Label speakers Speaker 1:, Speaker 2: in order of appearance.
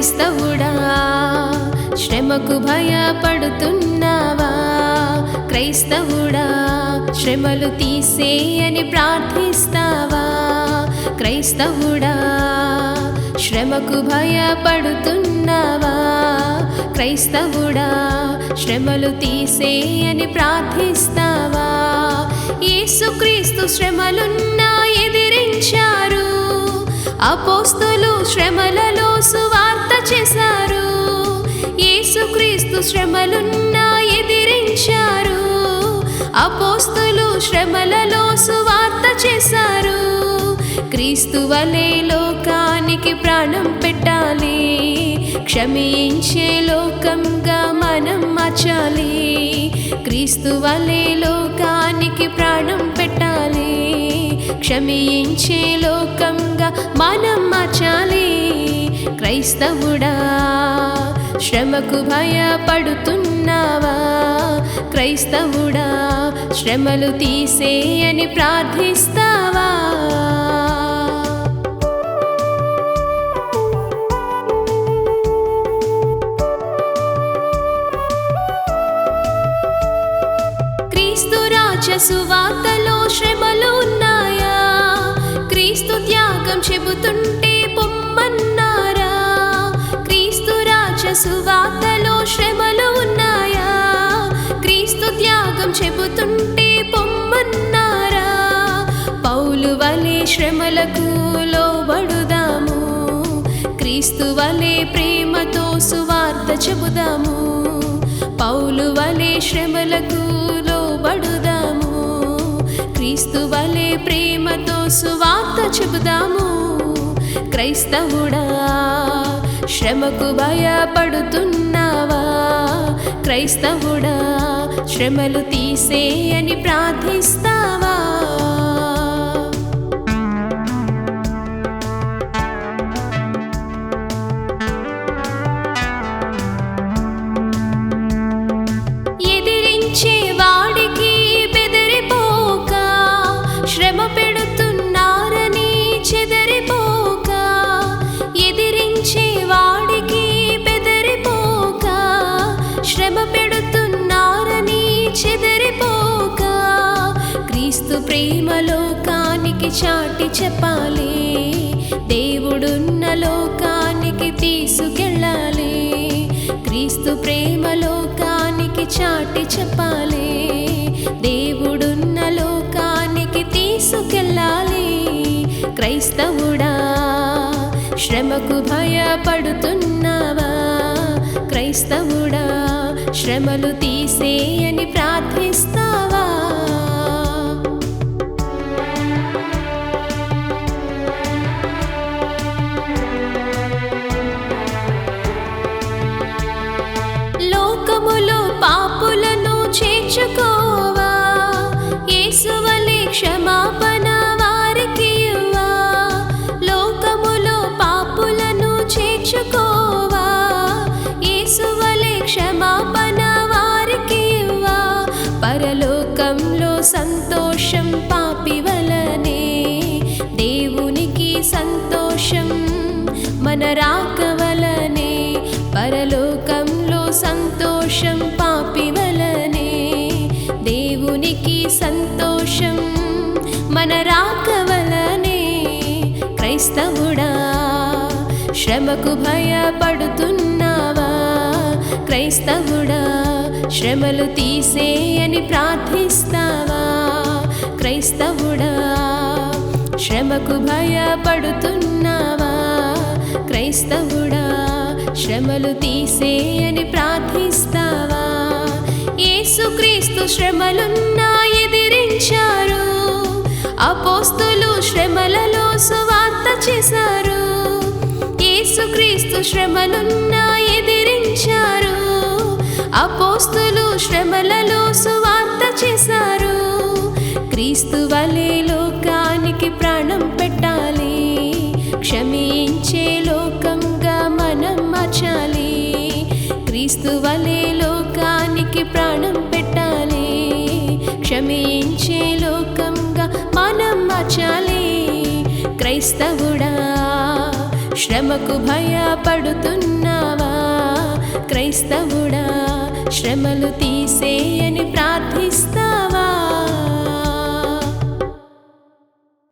Speaker 1: క్రైస్తవుడా శ్రమకు భయపడుతున్నావా? క్రైస్తవుడా శ్రమలు తీసేయని ప్రార్థిస్తావా? క్రైస్తవుడా శ్రమకు భయపడుతున్నావా? క్రైస్తవుడా శ్రమలు తీసేయని ప్రార్థిస్తావా? యేసుక్రీస్తు శ్రమలున్నా ఎదిరించారు. అపోస్తులు శ్రమలలో సువా చేశారు. యేసుక్రీస్తు శ్రమలున్నా ఎదిరించారు. అపోస్తులు శ్రమలలో సువార్త చేశారు. క్రీస్తు వలే లోకానికి ప్రాణం పెట్టాలి. క్షమించే లోకంగా మనం మార్చాలి. క్రీస్తు వలే లోకానికి ప్రాణం పెట్టాలి. క్షమించే లోకంగా మనం మార్చాలి. క్రైస్తవుడా శ్రమకు భయపడుతున్నావా? క్రైస్తవుడా శ్రమలు తీసేయని ప్రార్థిస్తావా? క్రీస్తు రాజ సువార్తలో శ్రమలు ఉన్నాయా క్రీస్తు త్యాగం చెబుతున్నా శ్రమలకు లోబడుదాము. క్రీస్తు వలె ప్రేమతో సువార్త చెబుదాము. పౌలు వలె శ్రమలకు లోబడుదాము. క్రీస్తు వలె ప్రేమతో సువార్త చెబుదాము. క్రైస్తవుడా శ్రమకు భయపడుతున్నావా? క్రైస్తవుడా శ్రమలు తీసేయని ప్రార్థిస్తావా? క్రీస్తు ప్రేమ లోకానికి చాటి చెప్పాలి. దేవుడున్న లోకానికి తీసుకెళ్ళాలి. క్రీస్తు ప్రేమ లోకానికి చాటి చెప్పాలి. దేవుడున్న లోకానికి తీసుకెళ్ళాలి. క్రైస్తవుడా శ్రమకు భయపడుతున్నావా? క్రైస్తవుడా శ్రమలు తీసేయని ప్రార్థిస్తా సంతోషం పాపి వలనే దేవునికి సంతోషం మన రాకవలనే. పరలోకంలో సంతోషం పాపి వలనే దేవునికి సంతోషం మన రాకవలనే. క్రైస్తవుడా శ్రమకు భయపడుతున్నావా? క్రైస్తవుడా శ్రమలు తీసేయని ప్రార్థిస్తావా? క్రైస్తవుడా శ్రమకు భయపడుతున్నావా? క్రైస్తవుడా శ్రమలు తీసేయని ప్రార్థిస్తావా? యేసుక్రీస్తు శ్రమలున్నా ఎదిరించారు. అపోస్తులు శ్రమలలో సువార్త చేశారు. యేసుక్రీస్తు శ్రమలున్నా ఎదిరించారు. అపోస్తులు శ్రమలలో సువార్త చేశారు. క్రీస్తు వలే లోకానికి ప్రాణం పెట్టాలి. క్షమించే లోకంగా మనం మార్చాలి. క్రీస్తు వలే లోకానికి ప్రాణం పెట్టాలి. క్షమించే లోకంగా మనం మార్చాలి. క్రైస్తవుడా శ్రమకు భయపడుతున్నావా? క్రైస్తవుడా శ్రమలు తీసేయని ప్రార్థిస్తావా?